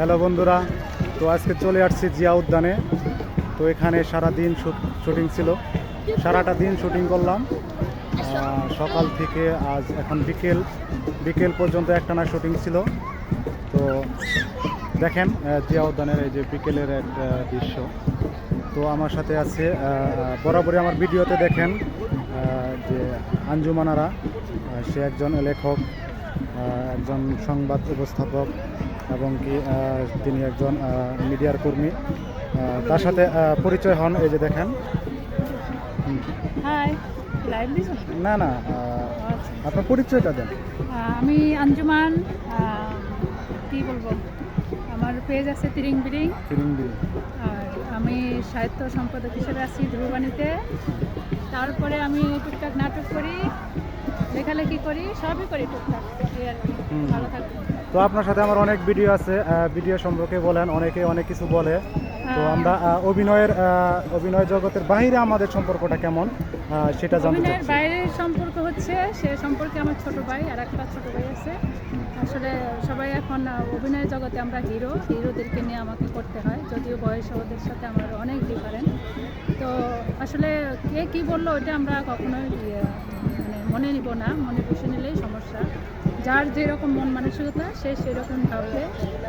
Hello বন্ধুরা, তো আজকে চলে আসছি জিয়া উদ্যানে। তো এখানে সারা দিন শুটিং ছিল। সারাটা দিন শুটিং করলাম। সকাল থেকে আজ এখন বিকেল। বিকেল পর্যন্ত একটানা শুটিং ছিল। তো দেখেন জিয়া উদ্যানের এই যে বিকেলের একটা দৃশ্য। তো আমার সাথে আছে বরাবরই আমার ভিডিওতে দেখেন যে আঞ্জুমানারা সে একজন লেখক। একজন সংবাদ উপস্থাপক এবং কি তিনি একজন মিডিয়ার কর্মী। তার সাথে পরিচয় হন এই যে দেখেন। না না আপনার পরিচয়টা দেন। আমি আঞ্জুমান কি বলব? আমার পেজ আছে তিরিং বিরিং ফিরিংবিরি আর আমি সাহিত্য সম্পাদক হিসেবে আছি ধ্রুবানীতে তারপরে আমি টুকটাক নাটক করি। লেখালেখি করি? সবই করি টুকটাক। ভালো তো আপনার সাথে আমার অনেক ভিডিও আছে ভিডিও সম্পর্কে বলেন অনেকে অনেক কিছু বলে। তো হ্যাঁ। আমরা অভিনয়ের অভিনয় জগতের বাইরে আমাদের সম্পর্কটা কেমন? সেটা জানতে চাচ্ছি। বাইরের সম্পর্ক হচ্ছে সে সম্পর্কে আমার ছোট ভাই আর একটা ছোট ভাই আছে। আসলে সবাই এখন অভিনয় জগতে আমরা হিরো। হিরোদেরকে নিয়ে আমাকে করতে হয় যদিও বয়স ওদের সাথে আমার অনেক ডিফারেন্ট আসলে কে কি বলল ওইটা আমরা কখনোই ইয়ে, মানে মনে নিব না মনে বসে নিলেই সমস্যা। যার যেরকম মন মানসিকতা সে সেরকম ভাববে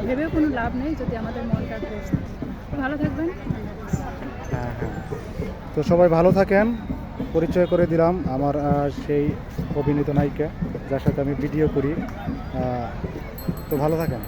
ভেবেও কোনো লাভ নেই যদি আমাদের মনটা থাকে। ভালো থাকবেন হ্যাঁ হ্যাঁ। তো সবাই ভালো থাকেন। পরিচয় করে দিলাম আমার সেই অভিনীত নায়িকা যার সাথে আমি ভিডিও করি। তো ভালো থাকেন।